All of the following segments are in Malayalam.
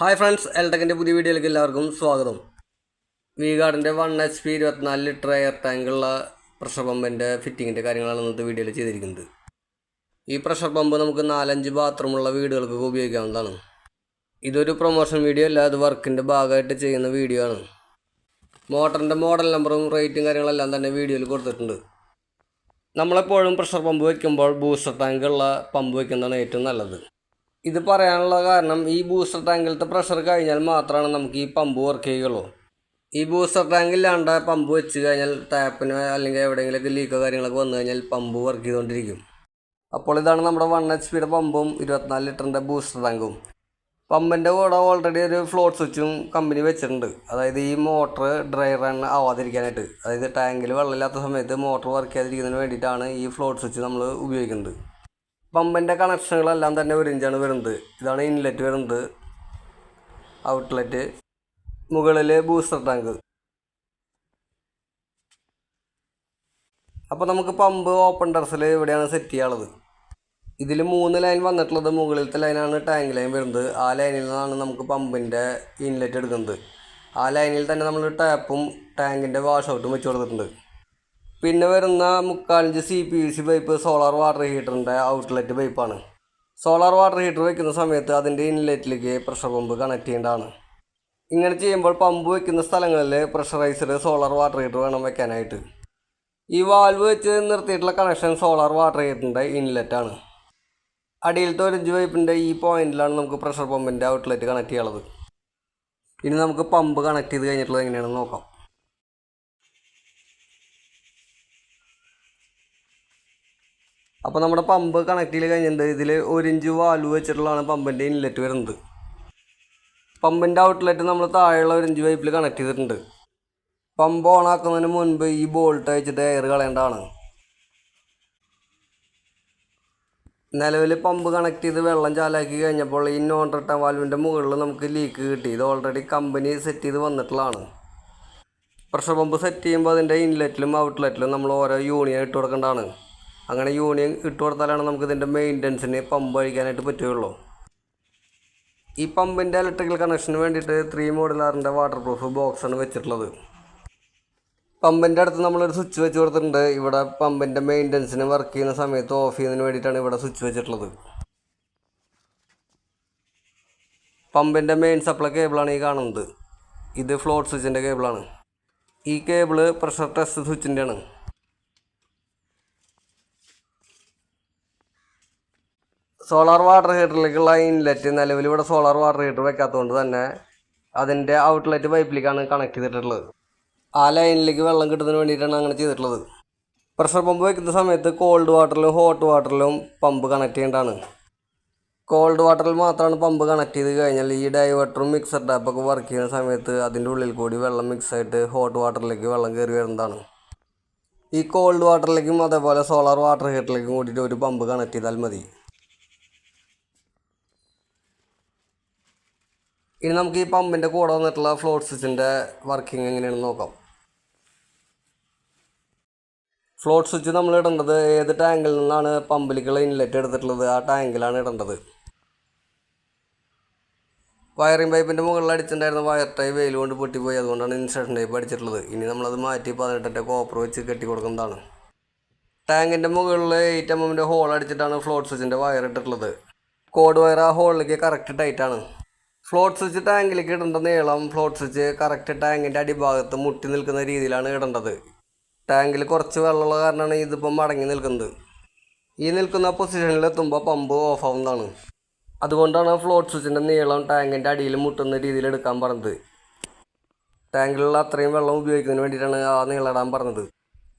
ഹായ് ഫ്രണ്ട്സ് എൽടെക്കിന്റെ പുതിയ വീഡിയോയിലേക്ക് എല്ലാവർക്കും സ്വാഗതം. വി ഗാർഡിന്റെ വൺ എച്ച് പി ഇരുപത്തിനാല് ലിറ്റർ എയർ ടാങ്കുള്ള പ്രഷർ പമ്പിന്റെ ഫിറ്റിങ്ങിന്റെ കാര്യങ്ങളാണ് ഇന്നത്തെ വീഡിയോയിൽ ചെയ്തിരിക്കുന്നത്. ഈ പ്രഷർ പമ്പ് നമുക്ക് നാലഞ്ച് ബാത്റൂമുള്ള വീടുകൾക്കൊക്കെ ഉപയോഗിക്കാവുന്നതാണ്. ഇതൊരു പ്രൊമോഷൻ വീഡിയോ അല്ല അത് വർക്കിന്റെ ഭാഗമായിട്ട് ചെയ്യുന്ന വീഡിയോ ആണ്. മോട്ടറിന്റെ മോഡൽ നമ്പറും റേറ്റും കാര്യങ്ങളെല്ലാം തന്നെ വീഡിയോയിൽ കൊടുത്തിട്ടുണ്ട്. നമ്മളെപ്പോഴും പ്രഷർ പമ്പ് വയ്ക്കുമ്പോൾ ബൂസ്റ്റർ ടാങ്കുള്ള പമ്പ് വയ്ക്കുന്നതാണ് ഏറ്റവും നല്ലത്. ഇത് പറയാനുള്ള കാരണം ഈ ബൂസ്റ്റർ ടാങ്കിലത്തെ പ്രഷർ കഴിഞ്ഞാൽ മാത്രമാണ് നമുക്ക് ഈ പമ്പ് വർക്ക് ചെയ്യുള്ളൂ ഈ ബൂസ്റ്റർ ടാങ്കിൽ ഇല്ലാണ്ട് പമ്പ് വെച്ച് കഴിഞ്ഞാൽ ടാപ്പിന് അല്ലെങ്കിൽ എവിടെയെങ്കിലും ലീക്കോ കാര്യങ്ങളൊക്കെ വന്നു കഴിഞ്ഞാൽ പമ്പ് വർക്ക് ചെയ്തുകൊണ്ടിരിക്കും അപ്പോൾ ഇതാണ് നമ്മുടെ വൺ എച്ച് പിയുടെ പമ്പും ഇരുപത്തിനാല് ലിറ്ററിന്റെ ബൂസ്റ്റർ ടാങ്കും പമ്പിന്റെ കൂടെ ഓൾറെഡി ഒരു ഫ്ലോട്ട് സ്വിച്ചും കമ്പനി വെച്ചിട്ടുണ്ട്. അതായത് ഈ മോട്ടർ ഡ്രൈ റൺ ആവാതിരിക്കാനായിട്ട്. അതായത് ടാങ്കിൽ വെള്ളമില്ലാത്ത സമയത്ത് മോട്ടർ വർക്ക് ചെയ്യാതിരിക്കുന്നതിന് വേണ്ടിയിട്ടാണ് ഈ ഫ്ലോട്ട് സ്വിച്ച് നമ്മൾ ഉപയോഗിക്കുന്നത്. പമ്പിന്റെ കണക്ഷനുകളെല്ലാം തന്നെ ഒരു ഇഞ്ചാണ് വരുന്നത്. ഇതാണ് ഇൻലെറ്റ് വരുന്നത്. ഔട്ട്ലെറ്റ് മുകളിൽ ബൂസ്റ്റർ ടാങ്ക് അപ്പോൾ നമുക്ക് പമ്പ് ഓപ്പൺ ടെറസിൽ ഇവിടെയാണ് സെറ്റ് ചെയ്യാനുള്ളത്. ഇതിൽ മൂന്ന് ലൈൻ വന്നിട്ടുള്ളത് മുകളിലത്തെ ലൈനാണ് ടാങ്ക് ലൈൻ വരുന്നത്. ആ ലൈനിൽ നിന്നാണ് നമുക്ക് പമ്പിന്റെ ഇൻലെറ്റ് എടുക്കുന്നത്. ആ ലൈനിൽ തന്നെ നമ്മൾ ടാപ്പും ടാങ്കിന്റെ വാഷ് ഔട്ടും വെച്ച് കൊടുത്തിട്ടുണ്ട്. പിന്നെ വരുന്ന മുക്കാലഞ്ച് C P U C pipe solar water ഹീറ്ററിന്റെ outlet പൈപ്പാണ് സോളാർ വാട്ടർ ഹീറ്റർ വയ്ക്കുന്ന സമയത്ത് അതിന്റെ ഇൻലെറ്റിലേക്ക് പ്രഷർ പമ്പ് കണക്ട് ചെയ്യേണ്ടതാണ്. ഇങ്ങനെ ചെയ്യുമ്പോൾ പമ്പ് വയ്ക്കുന്ന സ്ഥലങ്ങളിൽ പ്രഷറൈസ്ഡ് സോളാർ വാട്ടർ ഹീറ്റർ വേണം വയ്ക്കാനായിട്ട് ഈ വാൽവ് വെച്ച് നിർത്തിയിട്ടുള്ള കണക്ഷൻ സോളാർ വാട്ടർ ഹീറ്ററിന്റെ ഇൻലെറ്റാണ് അടിയിലത്തെ ഒരു ഇഞ്ച് പൈപ്പിന്റെ ഈ പോയിന്റിലാണ് നമുക്ക് പ്രഷർ പമ്പിന്റെ ഔട്ട്ലെറ്റ് കണക്ട് ചെയ്യാനുള്ളത്. ഇനി നമുക്ക് പമ്പ് കണക്ട് ചെയ്ത് കഴിഞ്ഞിട്ടുള്ളത് എങ്ങനെയാണെന്ന് നോക്കാം. അപ്പോൾ നമ്മുടെ പമ്പ് കണക്ട് ചെയ്ത് കഴിഞ്ഞിട്ടുണ്ട്. ഇതിൽ ഒരു ഇഞ്ച് വാൽവ് വെച്ചിട്ടുള്ളതാണ് പമ്പിന്റെ ഇൻലെറ്റ് വരുന്നത്. പമ്പിന്റെ ഔട്ട്ലെറ്റ് നമ്മൾ താഴെയുള്ള ഒരു ഇഞ്ച് പൈപ്പിൽ കണക്ട് ചെയ്തിട്ടുണ്ട്. പമ്പ് ഓൺ ആക്കുന്നതിന് മുൻപ് ഈ ബോൾട്ട് അയച്ചിട്ട് എയർ കളയേണ്ടതാണ്. നിലവിൽ പമ്പ് കണക്ട് ചെയ്ത് വെള്ളം ചാലാക്കി കഴിഞ്ഞപ്പോൾ ഈ നോൺ റിട്ടേൺ വാൽവിന്റെ മുകളിൽ നമുക്ക് ലീക്ക് കിട്ടി. ഇത് ഓൾറെഡി കമ്പനി സെറ്റ് ചെയ്ത് വന്നിട്ടുള്ളതാണ്. പ്രഷർ പമ്പ് സെറ്റ് ചെയ്യുമ്പോൾ അതിന്റെ ഇൻലെറ്റിലും ഔട്ട്ലെറ്റിലും നമ്മൾ ഓരോ യൂണിയൻ ഇട്ട് കൊടുക്കേണ്ടതാണ്. അങ്ങനെ യൂണിയൻ ഇട്ട് കൊടുത്താലാണ് നമുക്ക് ഇതിന്റെ മെയിന്റനൻസിന് പമ്പ് അഴിക്കാനായിട്ട് പറ്റുകയുള്ളൂ. ഈ പമ്പിന്റെ ഇലക്ട്രിക്കൽ കണക്ഷന് വേണ്ടിയിട്ട് ത്രീ മോഡലാറിന്റെ വാട്ടർ പ്രൂഫ് ബോക്സാണ് വെച്ചിട്ടുള്ളത്. പമ്പിന്റെ അടുത്ത് നമ്മളൊരു സ്വിച്ച് വെച്ച് കൊടുത്തിട്ടുണ്ട്. ഇവിടെ പമ്പിന്റെ മെയിന്റനൻസിന് വർക്ക് ചെയ്യുന്ന സമയത്ത് ഓഫ് ചെയ്യുന്നതിന് വേണ്ടിയിട്ടാണ് ഇവിടെ സ്വിച്ച് വെച്ചിട്ടുള്ളത്. പമ്പിന്റെ മെയിൻ സപ്ലൈ കേബിളാണ് ഈ കാണുന്നത്. ഇത് ഫ്ലോട്ട് സ്വിച്ചിന്റെ കേബിളാണ് ഈ കേബിൾ പ്രഷർ ടെസ്റ്റ് സ്വിച്ചിന്റെ സോളാർ വാട്ടർ ഹീറ്ററിലേക്കുള്ള ഇൻലെറ്റ് നിലവിൽ ഇവിടെ സോളാർ വാട്ടർ ഹീറ്റർ വെക്കാത്തതുകൊണ്ട് തന്നെ അതിന്റെ ഔട്ട്ലെറ്റ് പൈപ്പിലേക്കാണ് കണക്ട് ചെയ്തിട്ടുള്ളത്. ആ ലൈനിലേക്ക് വെള്ളം കിട്ടുന്നതിന് വേണ്ടിയിട്ടാണ് അങ്ങനെ ചെയ്തിട്ടുള്ളത്. പ്രഷർ പമ്പ് വെക്കുന്ന സമയത്ത് കോൾഡ് വാട്ടറിലും ഹോട്ട് വാട്ടറിലും പമ്പ് കണക്ട് ചെയ്യേണ്ടതാണ്. കോൾഡ് വാട്ടറിൽ മാത്രമാണ് പമ്പ് കണക്ട് ചെയ്ത് കഴിഞ്ഞാൽ ഈ ഡൈവേർട്ടറും മിക്സർ ടാപ്പൊക്കെ വർക്ക് ചെയ്യുന്ന സമയത്ത് അതിന്റെ ഉള്ളിൽ കൂടി വെള്ളം മിക്സ് ആയിട്ട് ഹോട്ട് വാട്ടറിലേക്ക് വെള്ളം കയറി വരുന്നതാണ്. ഈ കോൾഡ് വാട്ടറിലേക്കും അതേപോലെ സോളാർ വാട്ടർ ഹീറ്ററിലേക്കും കൂടിയിട്ട് ഒരു പമ്പ് കണക്ട് ചെയ്താൽ മതി. ഇനി നമുക്ക് ഈ പമ്പിന്റെ കൂടെ വന്നിട്ടുള്ള ഫ്ലോട്ട് സ്വിച്ചിന്റെ വർക്കിംഗ് എങ്ങനെയാണെന്ന് നോക്കാം. ഫ്ലോട്ട് സ്വിച്ച് നമ്മൾ ഇടേണ്ടത് ഏത് ടാങ്കിൽ നിന്നാണ് പമ്പിലേക്കുള്ള ഇൻലെറ്റ് എടുത്തിട്ടുള്ളത്? ആ ടാങ്കിലാണ് ഇടേണ്ടത്. വയറിംഗ് പൈപ്പിന്റെ മുകളിൽ അടിച്ചിട്ടുണ്ടായിരുന്ന വയർ ടൈ വെയിൽ കൊണ്ട് പൊട്ടിപ്പോയി. അതുകൊണ്ടാണ് ഇൻസ്ട്രക്ഷൻ ടൈപ്പ് അടിച്ചിട്ടുള്ളത്. ഇനി നമ്മളത് മാറ്റി പതിനെട്ടിന്റെ കോപ്പർ വെച്ച് കെട്ടി കൊടുക്കുന്നതാണ്. ടാങ്കിന്റെ മുകളിൽ എയ്റ്റ് എം എമ്മിന്റെ ഹോൾ അടിച്ചിട്ടാണ് ഫ്ലോട്ട് സ്വിച്ചിന്റെ വയർ ഇട്ടിട്ടുള്ളത്. കോഡ് വയർ ആ ഹോളിലേക്ക് കറക്റ്റ് ടൈറ്റാണ് ഫ്ലോട്ട് സ്വിച്ച് ടാങ്കിലേക്ക് ഇടേണ്ട നീളം ഫ്ലോട്ട് സ്വിച്ച് കറക്റ്റ് ടാങ്കിന്റെ അടിഭാഗത്ത് മുട്ടി നിൽക്കുന്ന രീതിയിലാണ് ഇടേണ്ടത്. ടാങ്കിൽ കുറച്ച് വെള്ളമുള്ള കാരണമാണ് ഇതിപ്പോൾ മടങ്ങി നിൽക്കുന്നത്. ഈ നിൽക്കുന്ന പൊസിഷനിൽ എത്തുമ്പോൾ പമ്പ് ഓഫ് ആവുന്നതാണ്. അതുകൊണ്ടാണ് ഫ്ലോട്ട് സ്വിച്ചിന്റെ നീളം ടാങ്കിന്റെ അടിയിൽ മുട്ടുന്ന രീതിയിൽ എടുക്കാൻ പറഞ്ഞത്. ടാങ്കിലുള്ള അത്രയും വെള്ളം ഉപയോഗിക്കുന്നതിന് വേണ്ടിയിട്ടാണ് ആ നീളം ഇടാൻ പറഞ്ഞത്.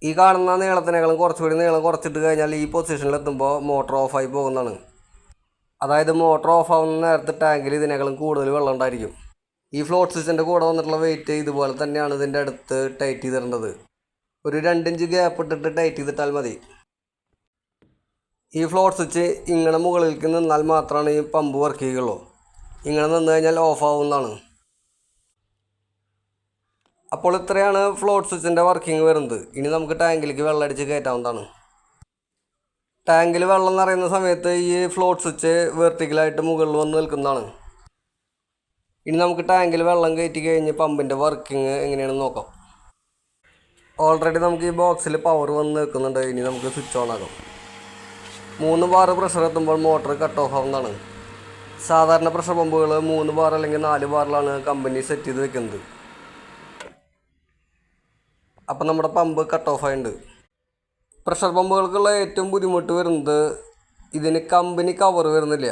ഈ കാണുന്ന നീളത്തിനേക്കാളും കുറച്ചുകൂടി നീളം കുറച്ചിട്ട് കഴിഞ്ഞാൽ ഈ പൊസിഷനിൽ എത്തുമ്പോൾ മോട്ടർ ഓഫായി പോകുന്നതാണ്. അതായത് മോട്ടർ ഓഫ് ആവുന്ന നേരത്തെ ടാങ്കിൽ ഇതിനേക്കാളും കൂടുതൽ വെള്ളം ഉണ്ടായിരിക്കും. ഈ ഫ്ലോട്ട് സ്വിച്ചിന്റെ കൂടെ വന്നിട്ടുള്ള വെയിറ്റ് ഇതുപോലെ തന്നെയാണ് ഇതിന്റെ അടുത്ത് ടൈറ്റ് ചെയ്തിടേണ്ടത്. ഒരു രണ്ടിഞ്ച് ഗ്യാപ്പ് ഇട്ടിട്ട് ടൈറ്റ് ചെയ്തിട്ടാൽ മതി. ഈ ഫ്ലോട്ട് സ്വിച്ച് ഇങ്ങനെ മുകളിലേക്ക് നിന്നാൽ മാത്രമാണ് ഈ പമ്പ് വർക്ക് ചെയ്യുകയുള്ളൂ. ഇങ്ങനെ നിന്ന് കഴിഞ്ഞാൽ ഓഫ് ആവുന്നതാണ്. അപ്പോൾ ഇത്രയാണ് ഫ്ലോട്ട് സ്വിച്ചിന്റെ വർക്കിംഗ് വരുന്നത്. ഇനി നമുക്ക് ടാങ്കിലേക്ക് വെള്ളം അടിച്ച് കയറ്റാവുന്നതാണ്. ടാങ്കിൽ വെള്ളം നിറയുന്ന സമയത്ത് ഈ ഫ്ലോട്ട് സ്വിച്ച് വെർട്ടിക്കലായിട്ട് മുകളിൽ വന്ന് നിൽക്കുന്നതാണ്. ഇനി നമുക്ക് ടാങ്കിൽ വെള്ളം കയറ്റി കഴിഞ്ഞ് പമ്പിന്റെ വർക്കിംഗ് എങ്ങനെയാണെന്ന് നോക്കാം. ഓൾറെഡി നമുക്ക് ഈ ബോക്സിൽ പവർ വന്ന് നിൽക്കുന്നുണ്ട്. ഇനി നമുക്ക് സ്വിച്ച് ഓൺ ആക്കാം. മൂന്ന് ബാർ പ്രഷർ എത്തുമ്പോൾ മോട്ടർ കട്ട് ഓഫ് ആവുന്നതാണ്. സാധാരണ പ്രഷർ പമ്പുകൾ മൂന്ന് ബാർ അല്ലെങ്കിൽ നാല് ബാറിലാണ് കമ്പനി സെറ്റ് ചെയ്ത് വെക്കുന്നത്. അപ്പം നമ്മുടെ പമ്പ് കട്ട് ഓഫ് ആയിട്ടുണ്ട്. പ്രഷർ പമ്പുകൾക്കുള്ള ഏറ്റവും ബുദ്ധിമുട്ട് വരുന്നത് ഇതിന് കമ്പനി കവർ വരുന്നില്ല.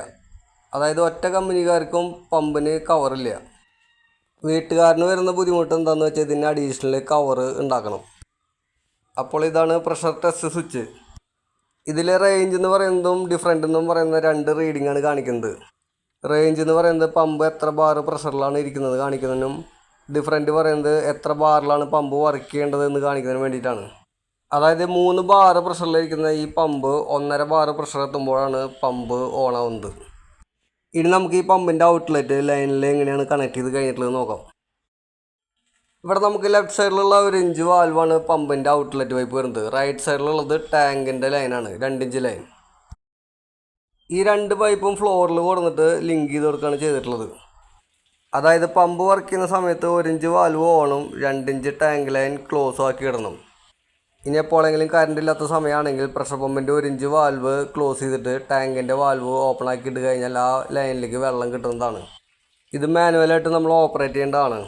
അതായത് ഒറ്റ കമ്പനിക്കാർക്കും പമ്പിന് കവറില്ല വീട്ടുകാരന് വരുന്ന ബുദ്ധിമുട്ട് എന്താണെന്ന് വെച്ചാൽ ഇതിന് അഡീഷണൽ കവർ ഉണ്ടാക്കണം. അപ്പോൾ ഇതാണ് പ്രഷർ ടെസ്റ്റ് സ്വിച്ച്. ഇതിലെ റേഞ്ച് എന്ന് പറയുന്നതും ഡിഫറെന്റ് എന്നും പറയുന്ന രണ്ട് റീഡിംഗ് ആണ് കാണിക്കുന്നത്. റേഞ്ച് എന്ന് പറയുന്നത് പമ്പ് എത്ര ബാർ പ്രഷറിലാണ് ഇരിക്കുന്നത് കാണിക്കുന്നതിനും ഡിഫറെന്റ് പറയുന്നത് എത്ര ബാറിലാണ് പമ്പ് വർക്ക് ചെയ്യേണ്ടത് എന്ന് കാണിക്കുന്നതിന് വേണ്ടിയിട്ടാണ്. അതായത് മൂന്ന് ബാർ പ്രഷറിലിരിക്കുന്ന ഈ പമ്പ് ഒന്നര ബാർ പ്രഷർ എത്തുമ്പോഴാണ് പമ്പ് ഓൺ ആവുന്നത് ഇനി നമുക്ക് ഈ പമ്പിന്റെ ഔട്ട്ലെറ്റ് ലൈനിൽ എങ്ങനെയാണ് കണക്ട് ചെയ്ത് കഴിഞ്ഞിട്ടുള്ളത് നോക്കാം. ഇവിടെ നമുക്ക് ലെഫ്റ്റ് സൈഡിലുള്ള ഒരു ഇഞ്ച് വാൽവാണ് പമ്പിന്റെ ഔട്ട്ലെറ്റ് പൈപ്പ് വരുന്നത്. റൈറ്റ് സൈഡിലുള്ളത് ടാങ്കിന്റെ ലൈനാണ് രണ്ടിഞ്ച് ലൈൻ ഈ രണ്ട് പൈപ്പും ഫ്ലോറിൽ കൊടുത്തിട്ട് ലിങ്ക് ചെയ്ത് കൊടുക്കുകയാണ് ചെയ്തിട്ടുള്ളത്. അതായത് പമ്പ് വർക്ക് ചെയ്യുന്ന സമയത്ത് ഒരു ഇഞ്ച് വാൽവ് ഓണും രണ്ടിഞ്ച് ടാങ്ക് ലൈൻ ക്ലോസും ആക്കി ഇടണം. ഇനി എപ്പോഴെങ്കിലും കറണ്ട് ഇല്ലാത്ത സമയമാണെങ്കിൽ പ്രഷർ പമ്പിന്റെ ഒരു ഇഞ്ച് വാൽവ് ക്ലോസ് ചെയ്തിട്ട് ടാങ്കിന്റെ വാൽവ് ഓപ്പൺ ആക്കി ഇട്ട് കഴിഞ്ഞാൽ ആ ലൈനിലേക്ക് വെള്ളം കിട്ടുന്നതാണ്. ഇത് മാനുവലായിട്ട് നമ്മൾ ഓപ്പറേറ്റ് ചെയ്യേണ്ടതാണ്.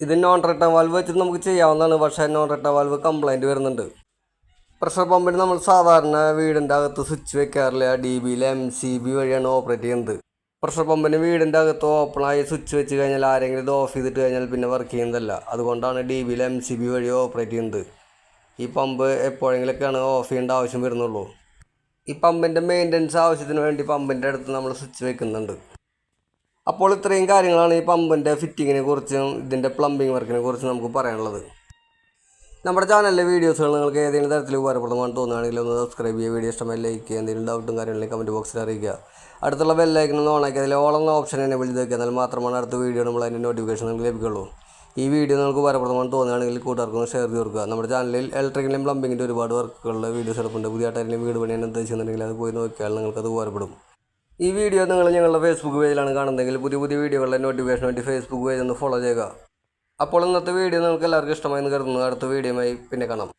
ഇത് നോൺ റിട്ടേൺ വാൽവ് വെച്ചിട്ട് നമുക്ക് ചെയ്യാവുന്നതാണ് പക്ഷേ നോൺ റിട്ടേൺ വാൽവ് കംപ്ലൈന്റ് വരുന്നുണ്ട്. പ്രഷർ പമ്പിന് നമ്മൾ സാധാരണ വീടിന്റെ അകത്ത് സ്വിച്ച് വെക്കാറില്ല ഡി ബിയിൽ എം സി ബി വഴിയാണ് ഓപ്പറേറ്റ് ചെയ്യുന്നത്. പ്രഷർ പമ്പിന് വീടിന്റെ അകത്ത് ഓപ്പണായി സ്വിച്ച് വെച്ച് കഴിഞ്ഞാൽ ആരെങ്കിലും ഇത് ഓഫ് ചെയ്തിട്ട് കഴിഞ്ഞാൽ പിന്നെ വർക്ക് ചെയ്യുന്നതല്ല. അതുകൊണ്ടാണ് ഡി ബിയിൽ എം സി ബി വഴി ഓപ്പറേറ്റ് ചെയ്യുന്നത്. ഈ പമ്പ് എപ്പോഴെങ്കിലൊക്കെയാണ് ഓഫ് ചെയ്യേണ്ട ആവശ്യം വരുന്നുള്ളൂ. ഈ പമ്പിന്റെ മെയിന്റനൻസ് ആവശ്യത്തിന് വേണ്ടി പമ്പിന്റെ അടുത്ത് നമ്മൾ സ്വിച്ച് വെക്കുന്നുണ്ട്. അപ്പോൾ ഇത്രയും കാര്യങ്ങളാണ് ഈ പമ്പിന്റെ ഫിറ്റിങ്ങിനെ കുറിച്ചും ഇതിന്റെ പ്ലംബിംഗ് വർക്കിനെ കുറിച്ചും നമുക്ക് പറയാനുള്ളത്. നമ്മുടെ ചാനലിലെ വീഡിയോസുകൾ നിങ്ങൾക്ക് ഏതെങ്കിലും തരത്തിൽ ഉപകാരപ്രദമാണെന്ന് തോന്നുകയാണെങ്കിൽ ഒന്ന് സബ്സ്ക്രൈബ് ചെയ്യുക വീഡിയോ ഇഷ്ടമായി ലൈക്ക് ചെയ്യുക എന്തെങ്കിലും ഡൗട്ടും കാര്യങ്ങളും കമന്റ് ബോക്സിൽ അറിയിക്കുക. അടുത്തുള്ള ബെല്ലൈക്കൻ ഒന്ന് ഓണാക്കി അതിൽ ഓളം ഓപ്ഷൻ എന്നെ വിളിച്ച് വെക്കുക. എന്നാൽ മാത്രമാണ് അടുത്ത വീഡിയോ നമ്മൾ അതിന്റെ നോട്ടിഫിക്കേഷൻ നിങ്ങൾക്ക് ലഭിക്കുള്ളൂ ഈ വീഡിയോ നിങ്ങൾക്ക് ഉപകാരപ്രദമാണ് തോന്നുകയാണെങ്കിൽ കൂട്ടുകാർക്കൊന്ന് ഷെയർ ചെയ്ത് കൊടുക്കുക. നമ്മുടെ ചാനലിൽ ഇലക്ട്രിക്കലും പ്ലംബിങ്ങിന്റെ ഒരുപാട് വർക്കുകളുടെ വീഡിയോസ് എടുപ്പുണ്ട്. പുതിയ ആയിട്ടായാലും വീട് പണിയാൻ ഉദ്ദേശിക്കുന്നുണ്ടെങ്കിൽ അത് പോയി നോക്കിയാൽ നിങ്ങൾക്കത് ഉപകാരപ്പെടും. ഈ വീഡിയോ നിങ്ങൾ ഞങ്ങളുടെ ഫേസ്ബുക്ക് പേജിലാണ് കാണുന്നതെങ്കിൽ പുതിയ പുതിയ വീഡിയോകളുടെ നോട്ടിഫിക്കേഷൻ വേണ്ടി ഫേസ്ബുക്ക് പേജ് ഒന്ന് ഫോളോ ചെയ്യുക. അപ്പോൾ ഇന്നത്തെ വീഡിയോ നിങ്ങൾക്ക് എല്ലാവർക്കും ഇഷ്ടമായി എന്ന് കരുതുന്നു. അടുത്ത വീഡിയോയുമായി പിന്നെ കാണാം.